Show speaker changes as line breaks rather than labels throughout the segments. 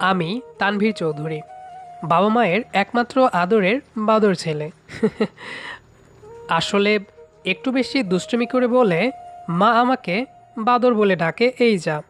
আমি তানভীর চৌধুরী, বাবা মায়ের একমাত্র আদরের বাদর ছেলে। আসলে একটু বেশি দুষ্টুমি করে বলে মা আমাকে বাদর বলে ডাকে, এই যা।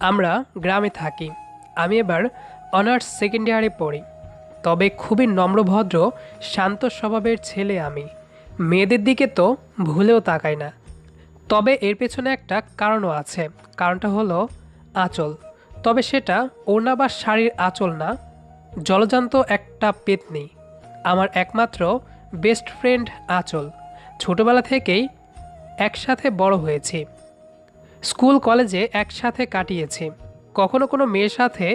আমরা গ্রামে থাকি, আমি এবার অনার্স সেকেন্ড ইয়ারে পড়ি। তবে খুবই নম্রভদ্র শান্ত স্বভাবের ছেলে আমি। মেয়েদের দিকে তো ভুলেও তাকাই না। তবে এর পেছনে একটা কারণও আছে, কারণটা হলো আঁচল। তবে সেটা ওড়না বা শাড়ির আঁচল না, জলজান্ত একটা পেতনি, আমার একমাত্র বেস্ট ফ্রেন্ড আঁচল। ছোটবেলা থেকেই একসাথে বড় হয়েছি। স্কুল, কলেজে একসাথে কাটিয়েছি। কখনো কোনো মেয়ের সাথে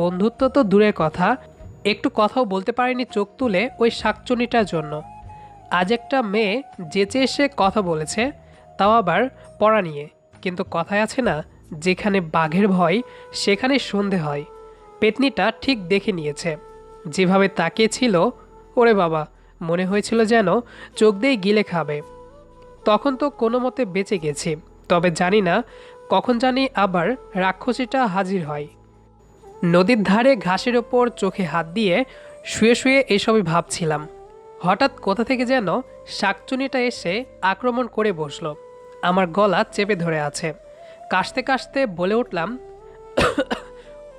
বন্ধুত্ব তো দূরের কথা, একটু কথাও বলতে পারিনি চোখ তুলে ওই শাকচুনিটার জন্য। আজ একটা মেয়ে যেচে এসে কথা বলেছে, তাও আবার পড়া নিয়ে, কিন্তু কথায় আছে না যেখানে বাঘের ভয়, সেখানে সন্ধে হয়। পেতনিটা ঠিক দেখে নিয়েছে। যেভাবে তাকিয়েছিল, ওরে বাবা, মনে হয়েছিল যেন চোখ দিয়ে গিলে খাবে। তখন তো কোনো মতে বেঁচে গেছি, তবে জানি না কখন জানি আবার রাক্ষসীটা হাজির হয়। নদীর ধারে ঘাসের ওপর চোখে হাত দিয়ে শুয়ে শুয়ে এসবই ভাবছিলাম। হঠাৎ কোথা থেকে যেন শাকচুনিটা এসে আক্রমণ করে বসল। আমার গলা চেপে ধরে আছে। কাশতে কাশতে বলে উঠলাম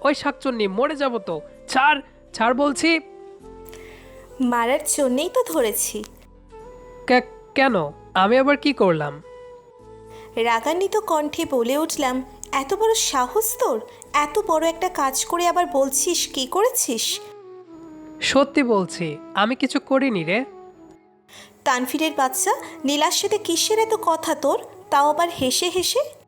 ওই শাকচুন্নি মরে যাব তো। ছাড় ছাড় বলছি।
মারার জন্যেই তো ধরেছি।
কেন? আমি আবার কি করলাম?
রাগান্বিত কণ্ঠে বলে উঠলাম এত বড় সাহস তোর? এত বড় একটা কাজ করে আবার বলছিস কি করেছিস?
সত্যি বলছি আমি কিছু করিনি রে।
তানফিরের বাচ্চা নীলার সাথে কিসের এত কথা তোর? তাও আবার হেসে হেসে?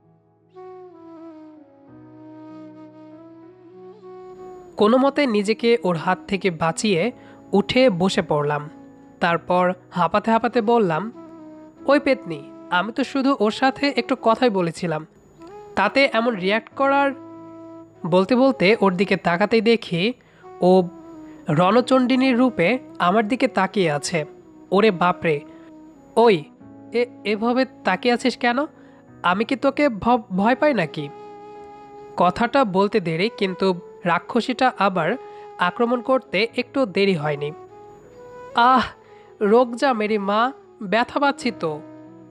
কোনো মতে নিজেকে ওর হাত থেকে বাঁচিয়ে উঠে বসে পড়লাম। তারপর হাঁপাতে হাঁপাতে বললাম, ওই পেতনি, আমি তো শুধু ওর সাথে একটু কথাই বলেছিলাম। তাতে এমন রিয়াক্ট করার বলতে বলতে ওর দিকে তাকাতেই দেখি ও রণচণ্ডিনীর রূপে আমার দিকে তাকিয়ে আছে। ওরে বাপরে! ওই, এ, এভাবে তাকিয়ে আছিস কেন? আমি কি তোকে ভয় পাই নাকি? কথাটা বলতে দেরি, কিন্তু রাক্ষসীটা আবার আক্রমণ করতে একটু দেরি হয়নি। আহ রোগ যা মেরি মা ব্যথা পাচ্ছি তো।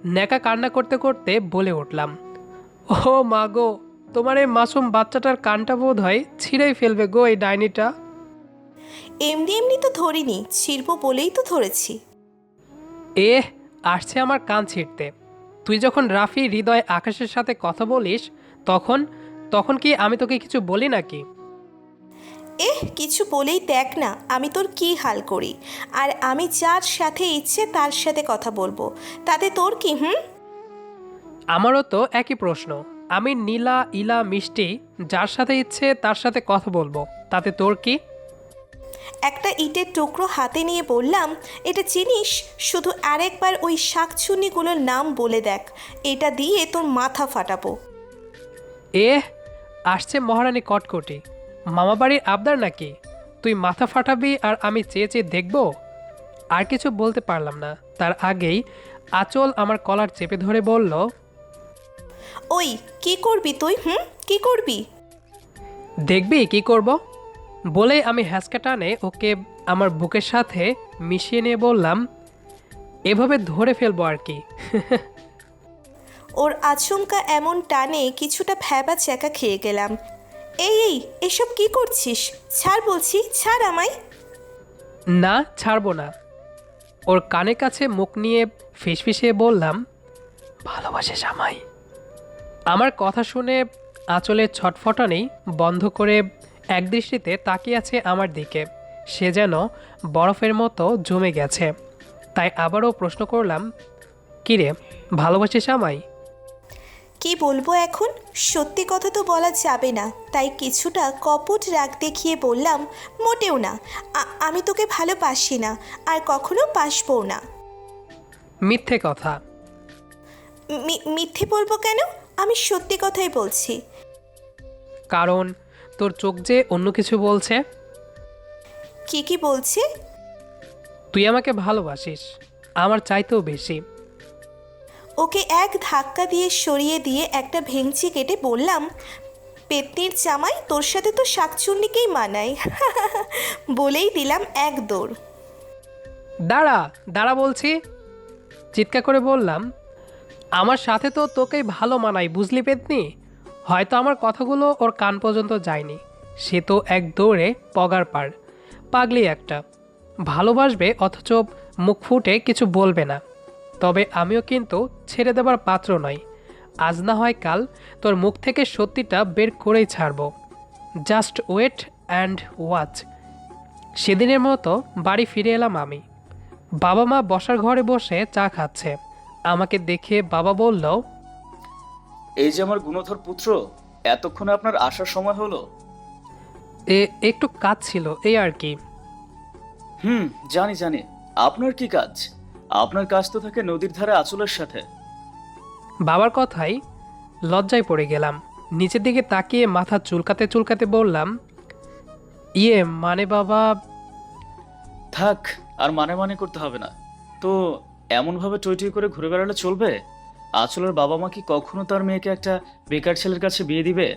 ন্যাকা কান্না করতে করতে বলে উঠলাম ও মা গো তোমার এই মাসুম বাচ্চাটার কানটা বোধ হয় ছিঁড়েই ফেলবে গো এই ডাইনিটা।
এমনি এমনি তো ধরিনি ছিড়ব বলেই তো ধরেছি।
এ আসছে আমার কান ছিঁড়তে। তুই যখন রাফি হৃদয় আকাশের সাথে কথা বলিস তখন তখন কি আমি তোকে কিছু বলি নাকি?
এহ কিছু বলেই দেখ না আমি তোর কি হাল করি? আর আমি যার সাথে ইচ্ছে তার সাথে কথা বলব। তাতে তোর কি হুম?
আমারও তো একই প্রশ্ন। আমি নীলা ইলা মিষ্টি যার সাথে ইচ্ছে তার সাথে কথা বলব। তাতে তোর কি?
একটা ইটের টুকরো হাতে নিয়ে বললাম এটা চিনিস? শুধু আরেকবার ওই শাকচুন্নিগুলোর নাম বলে দেখ। এটা দিয়ে তোর মাথা ফাটাবো।
এ আসছে মহারানী কটকটি। মামাবাড়ির আবদার নাকি? তুই মাথা ফাটাবি আর আমি চেয়ে চেয়ে দেখব? আর কিছু বলতে পারলাম না। তার আগেই আচল আমার কলার চেপে ধরে বলল
ওই কি করবি তুই হুম? কি করবি?
দেখবি কি করব? বলে আমি হ্যাসকা টানে ওকে আমার বুকের সাথে মিশিয়ে নিয়ে বললাম এভাবে ধরে ফেলব আর কি।
ওর আচমকা এমন টানে কিছুটা ভ্যাবা চ্যাকা খেয়ে গেলাম। এই এই, এসব কি করছিস? ছাড় বলছি, ছাড় আমায়।
না, ছাড়বো না। ওর কানের কাছে মুখ নিয়ে ফিসফিসিয়ে বললাম ভালোবাসে জামাই আমার কথা শুনে আঁচলের ছটফটানি বন্ধ করে একদৃষ্টিতে তাকিয়ে আছে আমার দিকে। সে যেন বরফের মতো জমে গেছে। তাই আবারও প্রশ্ন করলাম, কিরে, ভালোবাসিস আমায়?
কি বলব এখন? সত্যি কথা তো বলা যাবে না। তাই কিছুটা কপট রাগ দেখিয়ে বললাম মোটেও না। আমি তোকে ভালোবাসি না আর কখনো বাসবও না।
মিথ্যে কথা।
মিথ্যে বলব কেন? আমি সত্যি কথাই বলছি।
কারণ তোর চোখ যে অন্য কিছু বলছে।
কি কি বলছে?
তুই আমাকে ভালোবাসিস আমার চাইতেও বেশি।
ওকে এক ধাক্কা দিয়ে সরিয়ে দিয়ে একটা ভেঙচি কেটে বললাম, পেতনির জামাই তোর সাথে তো শাকচুন্নিকেই মানায়। বলেই দিলাম এক দৌড়।
দাঁড়া দাঁড়া বলছি। চিৎকার করে বললাম, আমার সাথে তো তোকেই ভালো মানাই বুঝলি পেতনি? হয়তো আমার কথাগুলো ওর কান পর্যন্ত যায়নি। সে তো এক দৌড়ে পগার পার পাগলি একটা। ভালোবাসবে অথচ মুখ ফুটে কিছু বলবে না। তবে আমিও কিন্তু ছেড়ে দেবার পাত্র নই। আজ না হয় কাল তোর মুখ থেকে সত্যিটা বের করেই ছাড়বো। জাস্ট ওয়েট অ্যান্ড ওয়াচ সেদিনের মতো বাড়ি ফিরে এলাম আমি। বাবা মা বসার ঘরে বসে চা খাচ্ছে। আমাকে দেখে বাবা বলল
এই যে আমার গুণধর পুত্র এতক্ষণে আপনার আসার সময় হলো?
এ একটু কাজ ছিল এই আর কি।
হুম জানি জানি। আপনার কি কাজ? আপনার কাজ তো থাকে নদীর ধারে আঁচলের সাথে।
বাবার কথাই লজ্জায় পড়ে গেলাম। নিচের দিকে তাকিয়ে মাথা চুলকাতে চুলকাতে বললাম ইয়ে মানে বাবা?
থাক আর মানে মানে করতে হবে না। তো এমনভাবে টই টই করে ঘুরে বেড়ালে চলবে? আঁচলের বাবা মা কি কখনো তার মেয়েকে একটা বেকার ছেলের কাছে বিয়ে দিবে?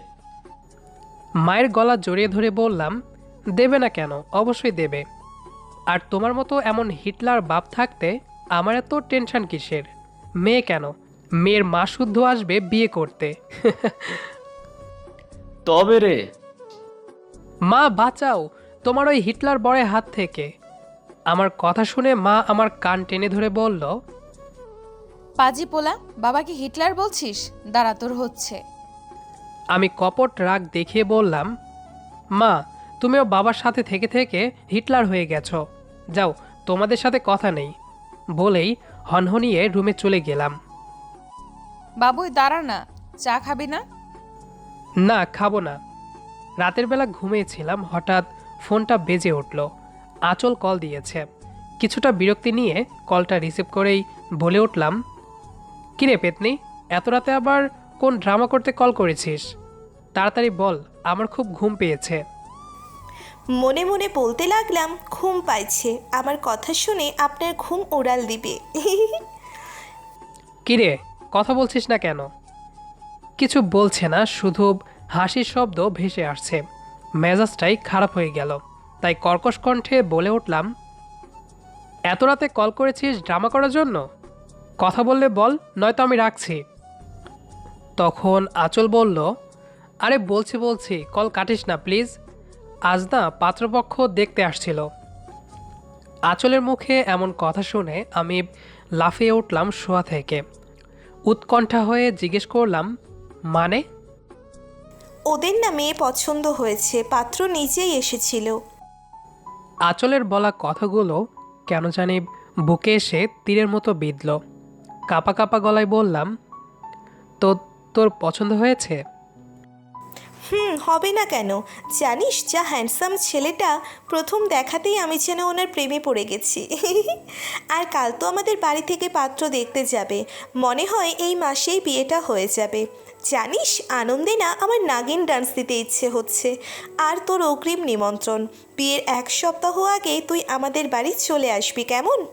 মায়ের গলা জড়িয়ে ধরে বললাম দেবে না কেন? অবশ্যই দেবে। আর তোমার মতো এমন হিটলার বাপ থাকতে আমার এত টেনশন কিসের? মেয়ে কেন? মেয়ের মা শুদ্ধ আসবে বিয়ে করতে।
তবে রে।
মা বাঁচাও। তোমার ওই হিটলার বড়ের হাত থেকে। আমার কথা শুনে মা আমার কান টেনে ধরে বলল
পাজি পোলা বাবাকে হিটলার বলছিস? দাঁড়া তোর হচ্ছে।
আমি কপট রাগ দেখিয়ে বললাম মা তুমিও বাবার সাথে থেকে থেকে হিটলার হয়ে গেছো। যাও তোমাদের সাথে কথা নেই। বলেই হনহনিয়ে রুমে চলে গেলাম।
বাবুই দাঁড়া না চা খাবি না?
না খাব না। রাতের বেলা ঘুমিয়েছিলাম হঠাৎ ফোনটা বেজে উঠল। আঁচল কল দিয়েছে। কিছুটা বিরক্তি নিয়ে কলটা রিসিভ করেই বলে উঠলাম কিরে পেতনি এত রাতে আবার কোন ড্রামা করতে কল করেছিস? তাড়াতাড়ি বল আমার খুব ঘুম পেয়েছে।
মনে মনে বলতে লাগলাম, ঘুম পাইছে। আমার কথা শুনে আপনার ঘুম উড়াল দিবে।
কিরে, কথা বলছিস না কেন? কিছু বলছে না, শুধু হাসির শব্দ ভেসে আসছে। মেজাজটাই খারাপ হয়ে গেল। তাই কর্কশ কণ্ঠে বলে উঠলাম, এত রাতে কল করেছিস ড্রামা করার জন্য? কথা বললে বল, নয়তো আমি রাখছি। তখন আঁচল বলল, আরে বলছি বলছি, কল কাটিস না, প্লিজ। আজ না পাত্রপক্ষ দেখতে আসছিল। আঁচলের মুখে এমন কথা শুনে আমি লাফিয়ে উঠলাম শোয়া থেকে। উৎকণ্ঠা হয়ে জিজ্ঞেস করলাম মানে?
ওদের না মেয়ে পছন্দ হয়েছে পাত্র নিজেই এসেছিল।
আঁচলের বলা কথাগুলো কেন জানি বুকে এসে তীরের মতো বিঁধল। কাপা কাপা গলায় বললাম তো তোর পছন্দ হয়েছে?
হুম, হবে না কেন? জানিস, যা হ্যান্ডসাম ছেলেটা, প্রথম দেখাতেই আমি যেন ওনার প্রেমে পড়ে গেছি। আর কাল তো আমাদের বাড়ি থেকে পাত্র দেখতে যাবে। মনে হয় এই মাসেই বিয়েটা হয়ে যাবে। জানিস, আনন্দে না আমার নাগিন ডান্স দিতে ইচ্ছে হচ্ছে। আর তোর অগ্রিম নিমন্ত্রণ। বিয়ের এক সপ্তাহ আগে তুই আমাদের বাড়ি চলে আসবি, কেমন?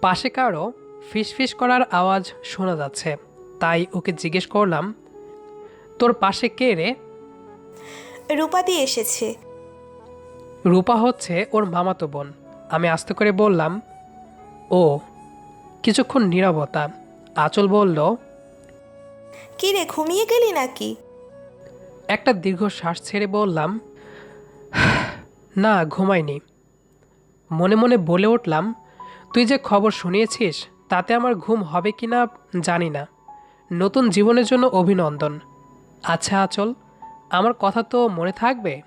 পাশে কারও ফিসফিস করার আওয়াজ শোনা যাচ্ছে। তাই ওকে জিজ্ঞেস করলাম তোর পাশে কে রে?
রূপাদি এসেছে।
রূপা হচ্ছে ওর মামাতো বোন। আমি আস্তে করে বললাম ও কিছুক্ষণ নীরবতা। আঁচল বলল
কি রে ঘুমিয়ে গেলি নাকি?
একটা দীর্ঘ শ্বাস ছেড়ে বললাম না ঘুমাইনি। মনে মনে বলে উঠলাম তুই যে খবর শুনিয়েছিস তাতে আমার ঘুম হবে কি না জানি না। নতুন জীবনের জন্য অভিনন্দন। আচ্ছা আচল আমার কথা তো মনে থাকবে?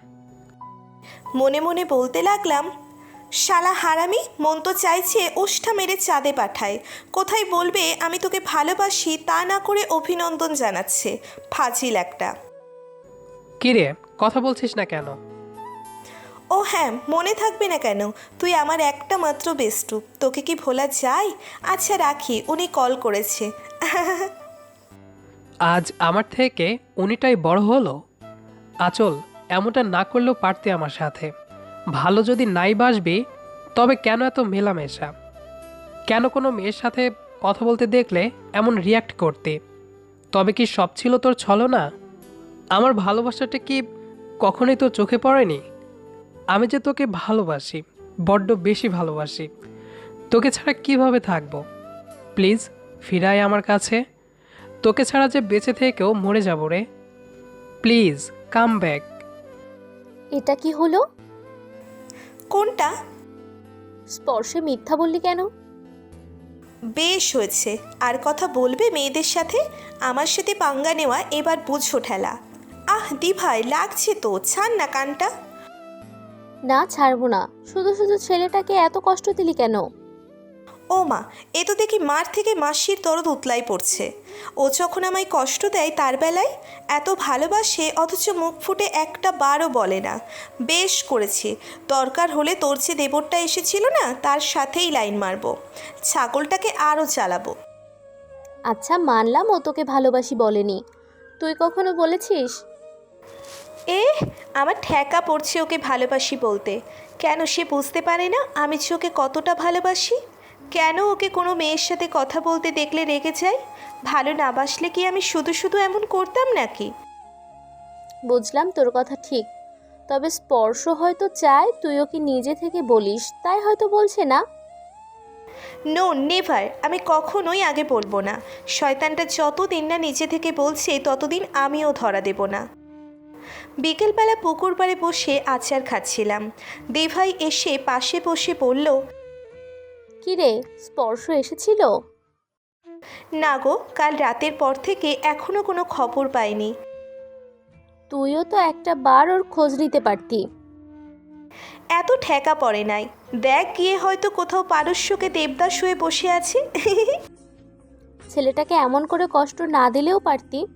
মনে মনে বলতে লাগলাম শালা হারামি মন তো চাইছে ওষ্ঠা মেরে চাঁদে পাঠায়। কোথায় বলবে আমি তোকে ভালোবাসি তা না করে অভিনন্দন জানাচ্ছে। ফাজিল একটা।
কিরে কথা বলছিস না কেন?
ও হ্যাঁ মনে থাকবে না কেন তুই আমার একটা মাত্র বেস্টু তোকে কি ভোলা যায়? আচ্ছা রাখি উনি কল করেছে।
আজ আমার থেকে উনিটাই বড় হলো? আচল, এমনটা না করলেও পারতে আমার সাথে। ভালো যদি নাই বাসবি, তবে কেন এত মেলামেশা? কেন কোনো মেয়ের সাথে কথা বলতে দেখলে এমন রিয়াক্ট করতে? তবে কি সব ছিল তোর ছলনা? আমার ভালোবাসাটা কি কখনোই তো চোখে পড়েনি? আমি যে তোকে ভালোবাসি, বড্ড বেশি ভালোবাসি, তোকে ছাড়া কীভাবে থাকব? প্লিজ ফিরায় আমার কাছে। তোকে ছাড়া যে বেঁচে থেকেও মরে যাব রে। প্লিজ কাম ব্যাক
এটা কি হলো?
কোনটা?
স্পর্শে মিথ্যা বললি কেন?
বেশ হয়েছে। আর কথা বলবে মেয়েদের সাথে? আমার সাথে পাঙ্গা নেওয়া এবার বুঝো ঠেলা। আহ দি ভাই লাগছে তো। ছাড় না কানটা।
না ছাড়বো না। শুধু শুধু ছেলেটাকে এত কষ্ট দিলি কেন?
ও মা এ তো দেখি মার থেকে মাসির দরদ উতলাই পড়ছে। ও যখন আমায় কষ্ট দেয় তার বেলায় এত ভালোবাসে অথচ মুখ ফুটে একটা বারও বলে না। বেশ করেছি দরকার হলে তোর যে দেবরটা এসেছিল না তার সাথেই লাইন মারবো। ছাগলটাকে আরও চালাবো।
আচ্ছা মানলাম ও তোকে ভালোবাসি বলেনি। তুই কখনো বলেছিস?
এ আমার ঠেকা পড়ছে ওকে ভালোবাসি বলতে। কেন সে বুঝতে পারে না আমি যে ওকে কতটা ভালোবাসি? কেন ওকে কোনো মেয়ের সাথে কথা বলতে দেখলে রেগে যায়? ভালো না বাসলে কি আমি শুধু শুধু এমন করতাম নাকি?
বুঝলাম তোর কথা ঠিক। তবে স্পর্শ হয়তো চায় তুই ওকে নিজে থেকে বলিস তাই হয়তো বলছে না।
নো নেভার আমি কখনোই আগে বলব না। শয়তানটা যতদিন না নিজে থেকে বলছে ততদিন আমিও ধরা দেব না। বিকেলবেলা পুকুর পাড়ে বসে আচার খাচ্ছিলাম। দেভাই এসে পাশে বসে বলল
কি রে স্পর্শ এসেছিল?
না গো কাল রাতের পর থেকে এখনও কোনো খবর পাইনি।
তুইও তো একটা বার ওর খোঁজ নিতে পারতি।
এত ঠেকা পড়ে নাই। দেখ গিয়ে হয়তো কোথাও পারস্যকে দেবদাস হয়ে বসে আছে।
ছেলেটাকে এমন করে কষ্ট না দিলেও পারতি।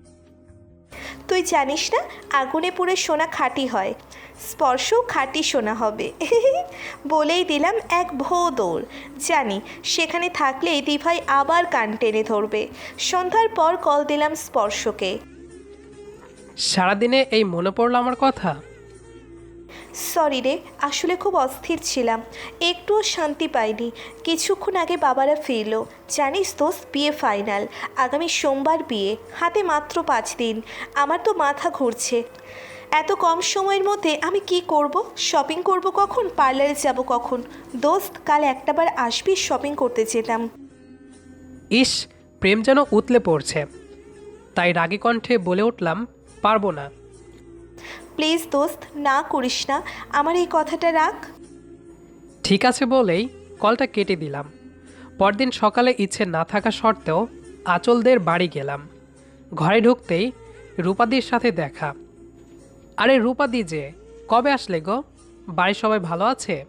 তুই জানিস না আগুনে পুড়ে সোনা খাঁটি হয়। স্পর্শ খাঁটি সোনা হবে। বলেই দিলাম এক ভো দৌড়। জানি সেখানে থাকলেই দিভাই আবার কান টেনে ধরবে। সন্ধ্যার পর কল দিলাম স্পর্শকে।
সারাদিনে এই মনে পড়ল আমার কথা?
সরি রে আসলে খুব অস্থির ছিলাম। একটুও শান্তি পাইনি। কিছুক্ষণ আগে বাবারা ফিরলো। জানিস তো বিয়ে ফাইনাল। আগামী সোমবার বিয়ে। হাতে মাত্র পাঁচ দিন। আমার তো মাথা ঘুরছে। এত কম সময়ের মধ্যে আমি কি করব? শপিং করব কখন? পার্লারে যাব কখন? দোস্ত কাল একটাবার আসবি শপিং করতে যেতাম।
ইস প্রেম যেন উতলে পড়ছে। তাই রাগী কণ্ঠে বলে উঠলাম পারব না।
প্লিজ দোস্ত না করিস না। আমার এই কথাটা রাখ।
ঠিক আছে বলেই কলটা কেটে দিলাম। পরদিন সকালে ইচ্ছে না থাকা সত্ত্বেও আচলদের বাড়ি গেলাম। ঘরে ঢুকতেই রূপাদির সাথে দেখা। আরে রূপাদি যে কবে আসলে গো? বাড়ির সবাই ভালো আছে?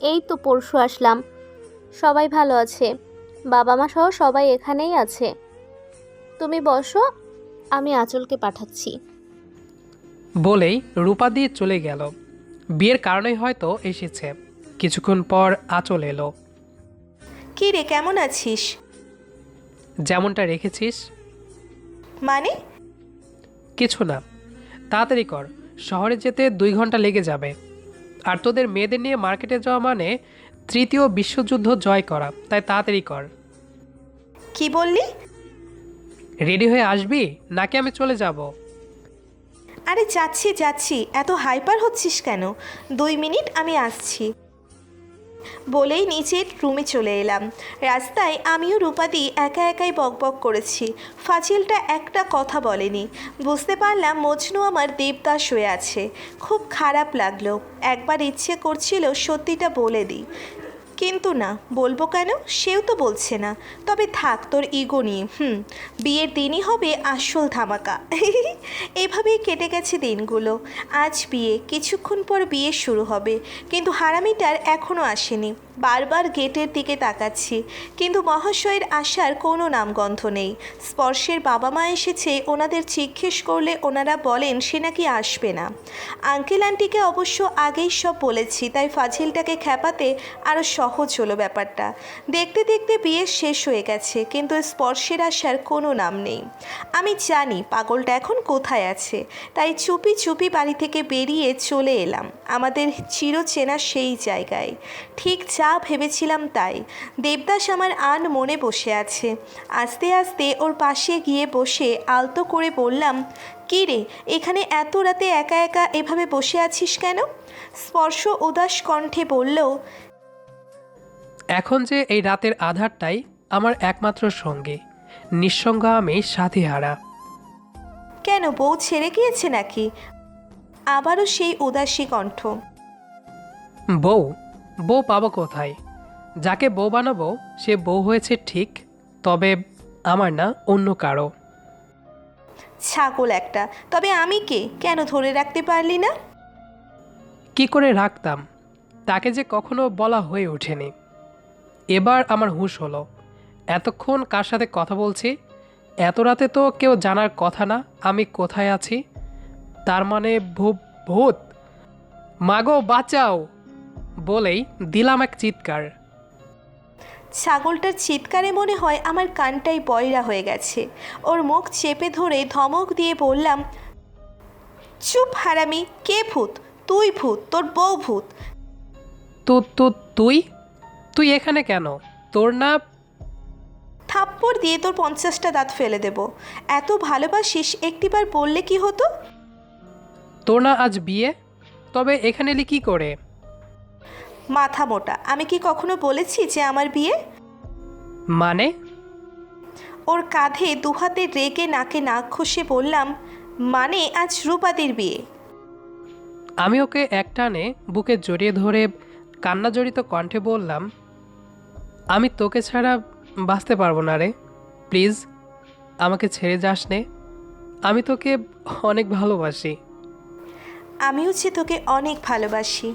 এই তো পরশু আসলাম। সবাই ভালো আছে। বাবা মা সহ সবাই এখানেই আছে। তুমি বসো আমি আঁচলকে পাঠাচ্ছি।
বলেই রূপাদি চলে গেল। বিয়ের কারণেই হয়তো এসেছে। কিছুক্ষণ পর আঁচল এলো।
কি রে কেমন আছিস?
যেমনটা রেখেছিস।
মানে?
কিছু না। তাড়াতাড়ি কর শহরে যেতে দুই ঘণ্টা লেগে যাবে। আর তোদের মেয়েদের নিয়ে মার্কেটে যাওয়া মানে তৃতীয় বিশ্বযুদ্ধ জয় করা তাই তাড়াতাড়ি কর।
কি বললি?
রেডি হয়ে আসবি নাকি আমি চলে যাব?
আরে যাচ্ছি যাচ্ছি এত হাইপার হচ্ছিস কেন? দুই মিনিট আমি আসছি। বলেই নিচের রুমে চলে এলাম। রাস্তায় আমিও রূপাদি একা একাই বকবক করেছি। ফাজিলটা একটা কথা বলেনি। বুঝতে পারলাম মজনু আমার দেবদাস হয়ে আছে। খুব খারাপ লাগল। একবার ইচ্ছে করছিল সত্যিটা বলে দিই। কিন্তু না। বলব কেন? সেও তো বলছে না। তবে থাক, তোর ইগো নিয়ে। হুম, বিয়ের দিনই হবে আসল ধামাকা। এভাবেই কেটে গেছে দিনগুলো। আজ বিয়ে, কিছুক্ষণ পর বিয়ে শুরু হবে। কিন্তু হারামিটার এখনও আসেনি। বারবার গেটের দিকে তাকাচ্ছি, কিন্তু মহাশয়ের আসার কোনো নামগন্ধ নেই। স্পর্শের বাবা মা এসেছে, ওনাদের জিজ্ঞেস করলে ওনারা বলেন সে নাকি আসবে না। আঙ্কেল আন্টিকে অবশ্য আগেই সব বলেছি, তাই ফাজিলটাকে খ্যাপাতে আরও সহজ হলো ব্যাপারটা। দেখতে দেখতে বিয়ে শেষ হয়ে গেছে, কিন্তু স্পর্শের আসার কোনো নাম নেই। আমি জানি পাগলটা এখন কোথায় আছে, তাই চুপি চুপি বাড়ি থেকে বেরিয়ে চলে এলাম। আমাদের চিরচেনা সেই জায়গায়। ঠিক যা ভেবেছিলাম তাই। দেবদাস আমার আন মনে বসে আছে। আস্তে আস্তে ওর পাশে গিয়ে বসে আলতো করে বললাম কী রে এখানে এত রাতে একা একা এভাবে বসে আছিস কেন? স্পর্শ উদাস কণ্ঠে বলল
এখন যে এই রাতের আধারটাই আমার একমাত্র সঙ্গে নিঃসঙ্গ আমি সাথী হারা
কেন বউ ছেড়ে গিয়েছে নাকি? আবারও সেই উদাসী কণ্ঠ।
বউ বউ পাবো কোথায়? যাকে বউ বানাবো সে বউ হয়েছে ঠিক তবে আমার না অন্য কারও।
ছাগল একটা তবে আমি কে? কেন ধরে রাখতে পারলি না?
কি করে রাখতাম? তাকে যে কখনো বলা হয়ে ওঠেনি। এবার আমার হুঁশ হলো। এতক্ষণ কার সাথে কথা বলছি? এত রাতে তো কেউ জানার কথা না আমি কোথায় আছি? তার মানে ভূত? মাগো বাঁচাও! বলেই দিলাম এক চিৎকার।
ছাগলটার চিৎকারে মনে হয় আমার কানটাই বয়রা হয়ে গেছে। ওর মুখ চেপে ধরে ধমক দিয়ে বললাম চুপ হারামি কে ভূত? তুই ভূত তোর বউ ভূত?
তো তো তুই? তুই এখানে কেন? তোর না
থাপ্পড় দিয়ে তোর পঞ্চাশটা দাঁত ফেলে দেব। এত ভালোবাসিস একটিবার বললে কি হতো?
তোর না আজ বিয়ে? তবে এখানে এলি কি করে?
মাথা মোটা। আমি কি কখনো বলেছি যে আমার বিয়ে?
মানে?
ওর কাঁধে দুহাতে রেগে নাকে নাক ঘষে বললাম মানে আজ রূপাদির বিয়ে?
আমি ওকে একটানে বুকে জড়িয়ে ধরে কান্না জড়িত কণ্ঠে বললাম আমি তোকে ছাড়া বাঁচতে পারব না রে। প্লিজ আমাকে ছেড়ে যাস নে। আমি তোকে অনেক ভালোবাসি।
আমিও যে তোকে অনেক ভালোবাসি।